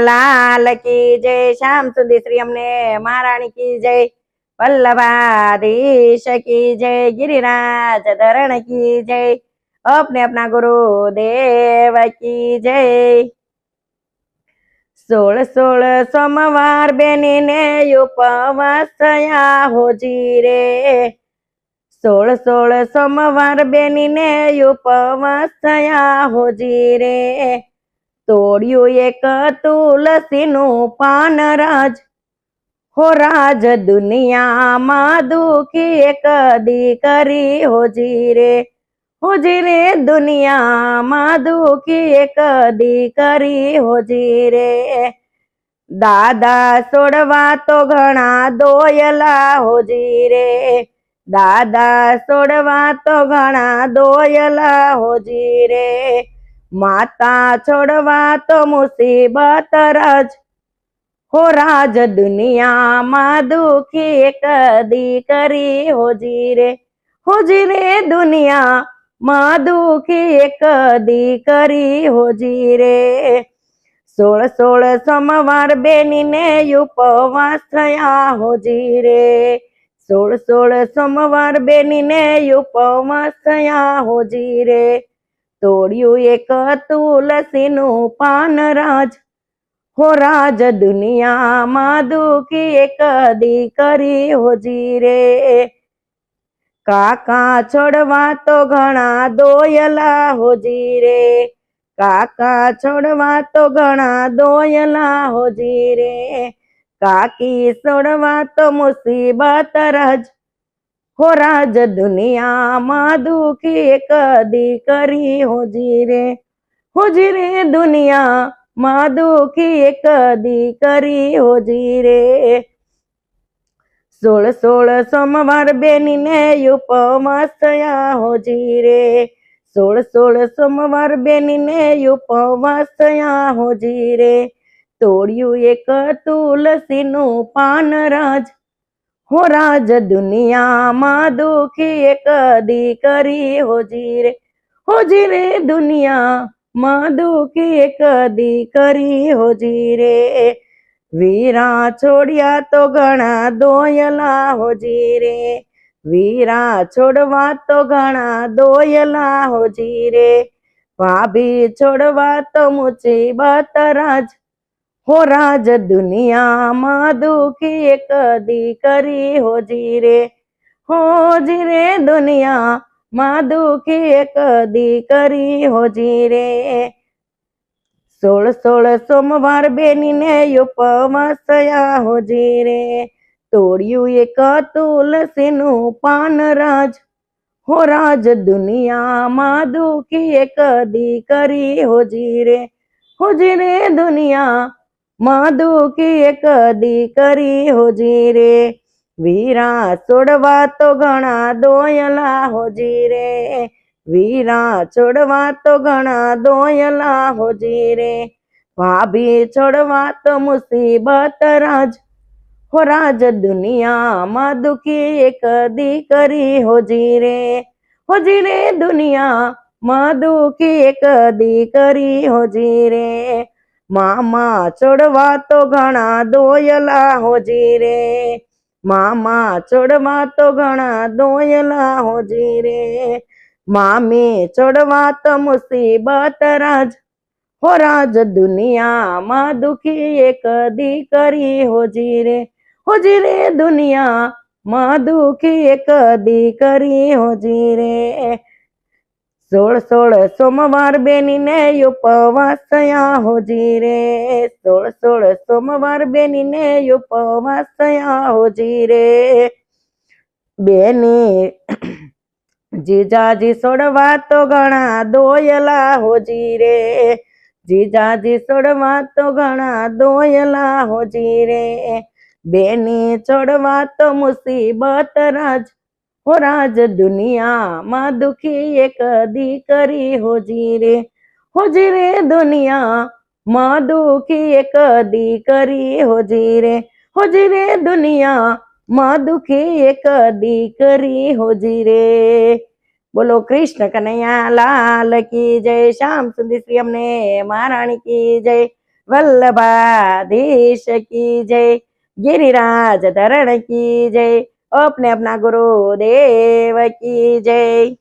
લાલ કી જય શ્યામ સુધી શ્રી અમને મહારાણી કી જય વલ્લભાધીશ કી જય ગિરિરાજ ધરણ કી જય અપને આપના ગુરુ દેવ કી જય સોળ સોળ સોમવાર બેનીને ઉપવાસ થયા હોજી રે સોળ સોળ સોમવાર બેનીને ઉપવાસ થયા હોજી રે તોડ્યું એક તુલસીનું પાન રાજ. હો રાજ દુનિયામાં દુખી એક દીકરી હોજી રે. હોજી રે દુનિયામાં દુખી એક દીકરી હોજી રે. દાદા સોડવા તો ઘણા દોયલા હોજી રે. દાદા સોડવા તો ઘણા દોયલા હોજી રે. માતા છોડવા તો મુસીબત રાજ હો રાજ દુનિયામાં દુખી એક દીકરી હોજી રે હોજી રે દુનિયા માં દુખી એક દીકરી હોજી રે સોળ સોળ સોમવાર બેનીને ઉપવાસ થયા હોજી રે સોળ સોળ સોમવાર બેનીને ઉપવાસ થયા હોજી રે તોડ્યું એક તુલસીનું પાન રાજ. હો રાજ દુનિયામાં દુખી એક દીકરી હોજી રે. કાકા છોડવા તો ઘણા દોયલા હોજી રે. કાકા છોડવા તો ઘણા દોયલા હોજી રે. કાકી છોડવા તો મુસીબત રાજ. હો રાજ દુનિયામાં દુખી એક દીકરી હોજી રે હોજી રે દુનિયા માં દુખી એક દીકરી હોજી રે સોળ સોળ સોમવાર બેનીને ઉપવાસ થયા હોજી રે સોળ સોળ સોમવાર બેનીને ઉપવાસ થયા હોજી રે તોડ્યું એક તુલસીનું પાન રાજ હો રાજ દુનિયામાં દુખી એક દીકરી હોજી રે હોજી રે દુનિયા માં દુખી એક દીકરી હોજી રે વીરા છોડ્યા તો ઘણા દોયલા હોજી રે વીરા છોડવા તો ઘણા દોયલા હોજી રે ભાભી છોડવા તો મુસીબત રાજ હો રાજ દુનિયામાં દુખી એક દીકરી હોજી રે હોજી રે દુનિયા માં દુખી એક દીકરી હોજી રે સોળ સોળ સોમવાર બેનીને ઉપવાસ થયા હોજી રે તોડ્યું એક તુલસીનું પાન રાજ હો રાજ દુનિયામાં દુખી એક દીકરી હોજી રે હોજી રે દુનિયા માં દુખી એક દીકરી હોજી રે વીરા છોડવા તો ઘણા દોયલા હોજી રે વીરા છોડવા તો ઘણા દોયલા હોજી રે ભાભી છોડવા તો મુસીબત રાજ હો રાજ દુનિયામાં દુખી એક દીકરી હોજી રે હોજી રે દુનિયામાં દુખી એક દીકરી હોજી રે મામા છોડવા તો ઘણા દોયલા હોજી રે મામા છોડવા તો ઘણા દોયલા હોજી રે મામી છોડવા તો મુસીબત રાજ હો રાજ દુનિયામાં દુખી એક દીકરી હોજી રે હોજી રે દુનિયા માં દુખી એક દીકરી હોજી રે સોળ સોળ સોમવાર બેનીને ઉપવાસ થયા હોજી રે સોળ સોળ સોમવાર બેનીને ઉપવાસ થયા હોજી રે બેની જીજાજી સોડવા તો ઘણા દોયલા હોજી રે જીજાજી સોડવા તો ઘણા દોયલા હોજી રે બેની છોડવા તો મુસીબત રાજ और आज दुनिया, माँ दुखी ये कदी करी हो जीरे। हो जीरे दुनिया, माँ दुखी ये दी करी हो जीरे। हो जीरे दुनिया, माँ दुखी ये कदी करी हो जीरे। बोलो कृष्ण कन्हैया, लाल की जय, श्याम सुंदर श्री हमने महाराणी की जय वल्लभा की जय, गिरिराज धरण की जय। अपने अपना गुरुदेव की जय